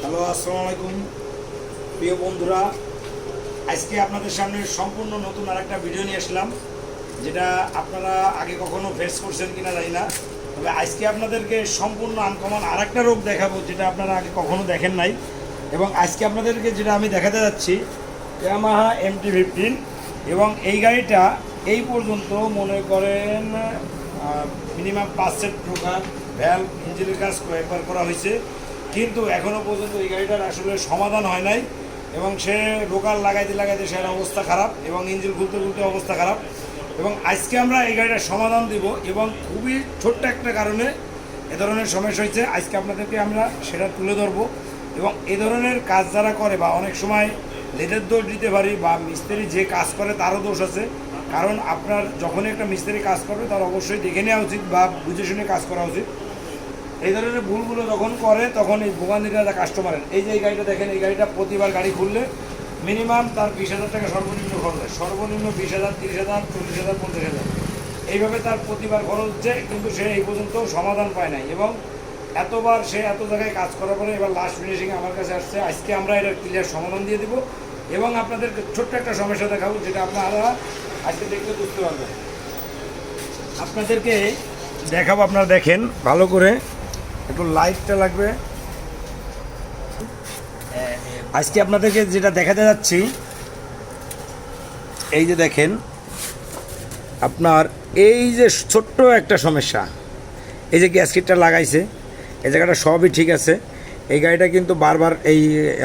Hello আসসালামু আলাইকুম প্রিয় বন্ধুরা, আজকে আপনাদের সামনে সম্পূর্ণ নতুন আরেকটা ভিডিও নিয়ে আসলাম, যেটা আপনারা আগে কখনো ফেস করছেন কিনা জানি না, তবে আজকে আপনাদেরকে সম্পূর্ণ আনকমন আরেকটা রোগ দেখাবো, যেটা আপনারা আগে কখনো দেখেন নাই। এবং আজকে আপনাদেরকে যেটা আমি দেখাতে যাচ্ছি ইয়ামাহা এমটি ফিফটিন, এবং এই গাড়িটা এই পর্যন্ত মনে করেন মিনিমাম পাঁচ সেট প্রকার ভ্যাল ইঞ্জিনের কাজ কয়েকবার করা হয়েছে। কিন্তু এখনও পর্যন্ত এই গাড়িটার আসলে সমাধান হয় নাই এবং সে লোকাল লাগাইতে লাগাইতে সে অবস্থা খারাপ এবং ইঞ্জিন খুলতে খুলতে অবস্থা খারাপ। এবং আজকে আমরা এই গাড়িটার সমাধান দিব এবং খুবই ছোট্ট একটা কারণে এ ধরনের সমস্যা হয়েছে। আজকে আপনাদেরকে আমরা সেটা তুলে ধরবো এবং এ ধরনের কাজ যারা করে বা অনেক সময় লেদের দোষ দিতে পারি বা মিস্ত্রি যে কাজ করে তারও দোষ আছে। কারণ আপনার যখনই একটা মিস্ত্রি কাজ করবে, তার অবশ্যই দেখে নেওয়া উচিত বা বুঝে শুনে কাজ করা উচিত। এই ধরনের ভুলগুলো যখন করে, তখন এই ভোগান্তিটা কাস্টমারের এই যে এই গাড়িটা দেখেন, এই গাড়িটা প্রতিবার গাড়ি খুললে মিনিমাম তার বিশ হাজার টাকা সর্বনিম্ন খরচ হয়। সর্বনিম্ন বিশ হাজার, তিরিশ হাজার, চল্লিশ হাজার, পঞ্চাশ হাজার। এইভাবে তার প্রতিবার খরচ হচ্ছে, কিন্তু সে এই পর্যন্ত সমাধান পায় নাই এবং এতবার সে এত জায়গায় কাজ করার পরে এবার লাস্ট ফিনিশিং আমার কাছে আসছে, আজকে আমরা এটার ক্লিয়ার সমাধান দিয়ে দিব। এবং আপনাদেরকে ছোট্ট একটা সমস্যা দেখাবো, যেটা আপনারা আজকে দেখলে বুঝতে পারবেন। আপনাদেরকে দেখাবো, আপনারা দেখেন, ভালো করে। একটু লাইটটা লাগবে। আজকে আপনাদেরকে যেটা দেখাতে যাচ্ছি, এই যে দেখেন, আপনার এই যে ছোট্ট একটা সমস্যা, এই যে গ্যাসকিটটা লাগাইছে, এই জায়গাটা সবই ঠিক আছে। এই গাড়িটা কিন্তু বারবার এই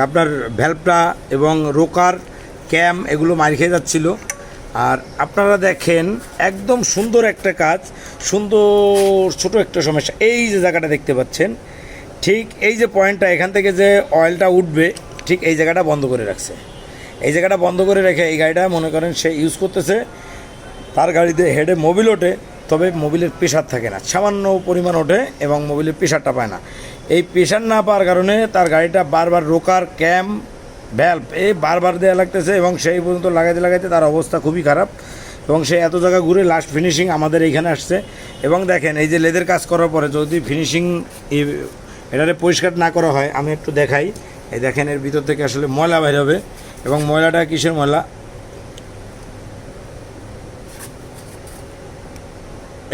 আপনার ভ্যালভটা এবং রোকার ক্যাম এগুলো মার খেয়ে যাচ্ছিল। আর আপনারা দেখেন, একদম সুন্দর একটা কাজ, সুন্দর ছোট একটা সমস্যা। এই যে জায়গাটা দেখতে পাচ্ছেন, ঠিক এই যে পয়েন্টটা, এখান থেকে যে অয়েলটা উঠবে, ঠিক এই জায়গাটা বন্ধ করে রাখছে। এই জায়গাটা বন্ধ করে রেখে এই গাড়িটা মনে করেন সে ইউজ করতেছে, তার গাড়িতে হেডে মোবিল ওঠে, তবে মোবিলের প্রেশার থাকে না। সামান্য পরিমাণ ওঠে এবং মোবিলের প্রেশারটা পায় না। এই প্রেশার না পাওয়ার কারণে তার গাড়িটা বারবার রোকার ক্যাম ভ্যালভ এই বারবার দেওয়া লাগতেছে এবং সেই পর্যন্ত লাগাইতে লাগাইতে তার অবস্থা খুবই খারাপ। এবং সে এত জায়গা ঘুরে লাস্ট ফিনিশিং আমাদের এইখানে আসছে। এবং দেখেন, এই যে লেদের কাজ করার পরে যদি ফিনিশিং এটারে পরিষ্কার না করা হয়, আমি একটু দেখাই। এই দেখেন, এর ভিতর থেকে আসলে ময়লা বের হবে। এবং ময়লাটা কিসের ময়লা?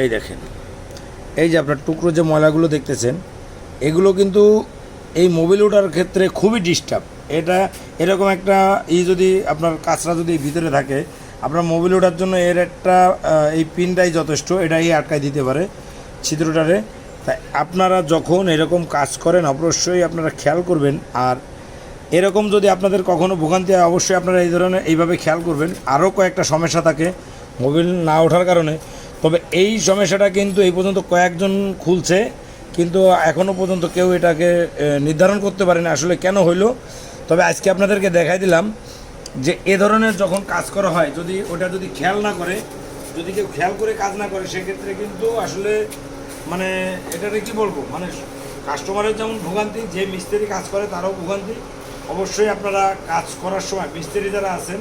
এই দেখেন, এই যে আপনার টুকরো যে ময়লাগুলো দেখতেছেন, এগুলো কিন্তু এই মোবিল ওঠার ক্ষেত্রে খুবই ডিস্টার্ব এটা এরকম একটা ই যদি আপনার কাঁচরা যদি ভিতরে থাকে, আপনার মোবিল ওঠার জন্য এর একটা এই পিনটাই যথেষ্ট, এটাই আটকায় দিতে পারে ছিদ্রটারে। তাই আপনারা যখন এরকম কাজ করেন, অবশ্যই আপনারা খেয়াল করবেন। আর এরকম যদি আপনাদের কখনো ভোগান্তি হয়, অবশ্যই আপনারা এই ধরনের এইভাবে খেয়াল করবেন। আরও কয়েকটা সমস্যা থাকে মোবিল না ওঠার কারণে। তবে এই সমস্যাটা কিন্তু এই পর্যন্ত কয়েকজন খুলছে, কিন্তু এখনও পর্যন্ত কেউ এটাকে নির্ধারণ করতে পারেনি আসলে কেন হইল। তবে আজকে আপনাদেরকে দেখাই দিলাম যে এ ধরনের যখন কাজ করা হয়, যদি ওটা যদি খেয়াল না করে, যদি কেউ খেয়াল করে কাজ না করে, সেক্ষেত্রে কিন্তু আসলে মানে এটাতে কি বলব? মানে কাস্টমারের যেমন ভোগান্তি, যে মিস্ত্রি কাজ করে তারাও ভোগান্তি। অবশ্যই আপনারা কাজ করার সময়, মিস্ত্রি যারা আছেন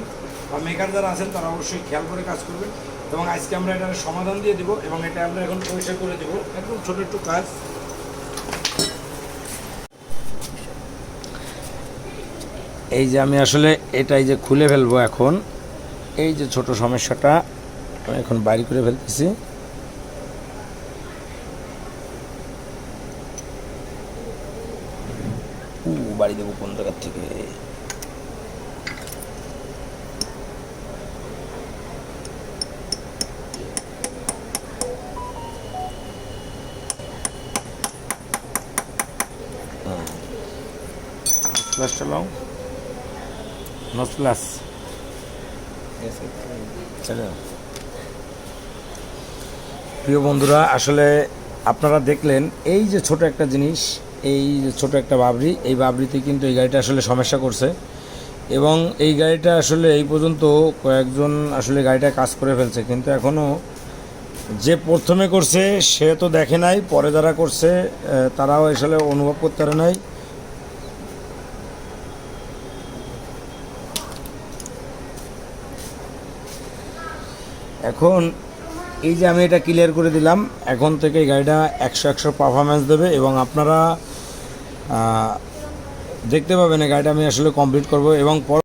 বা মেকার যারা আছেন, তারা অবশ্যই খেয়াল করে কাজ করবেন এবং আজকে আমরা এটার সমাধান দিয়ে দিব এবং এটা আমরা এখন পরিষ্কার করে দেবো। একদম ছোটো একটু কাজ। এই যে আমি আসলে এটাই যে খুলে ফেলব এখন, এই যে ছোট সমস্যাটা আমি এখন বাইরে করে ফেলতেছি। বাড়ি দেবো কোন জায়গার থেকে? লাও চলে যাও। প্রিয় বন্ধুরা, আসলে আপনারা দেখলেন এই যে ছোট একটা জিনিস, এই যে ছোট একটা বাবরি, এই বাবরিতে কিন্তু এই গাড়িটা আসলে সমস্যা করছে। এবং এই গাড়িটা আসলে এই পর্যন্ত কয়েকজন আসলে গাড়িটা কাজ করে ফেলছে। কিন্তু এখনও যে প্রথমে করছে, সে তো দেখে নাই, পরে যারা করছে তারাও আসলে অনুভব করতে পারে নাই। এখন এই যে আমি এটা ক্লিয়ার করে দিলাম, এখন থেকে এই গাড়িটা একশো একশো পারফরমেন্স দেবে এবং আপনারা দেখতে পাবেন এই গাড়িটা আমি আসলে কমপ্লিট করব এবং